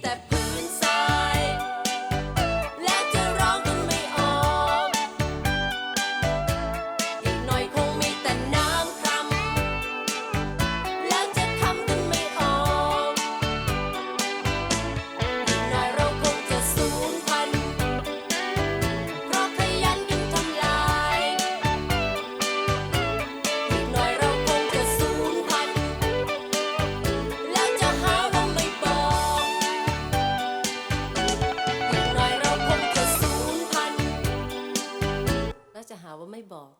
that จะหาว่าไม่บอก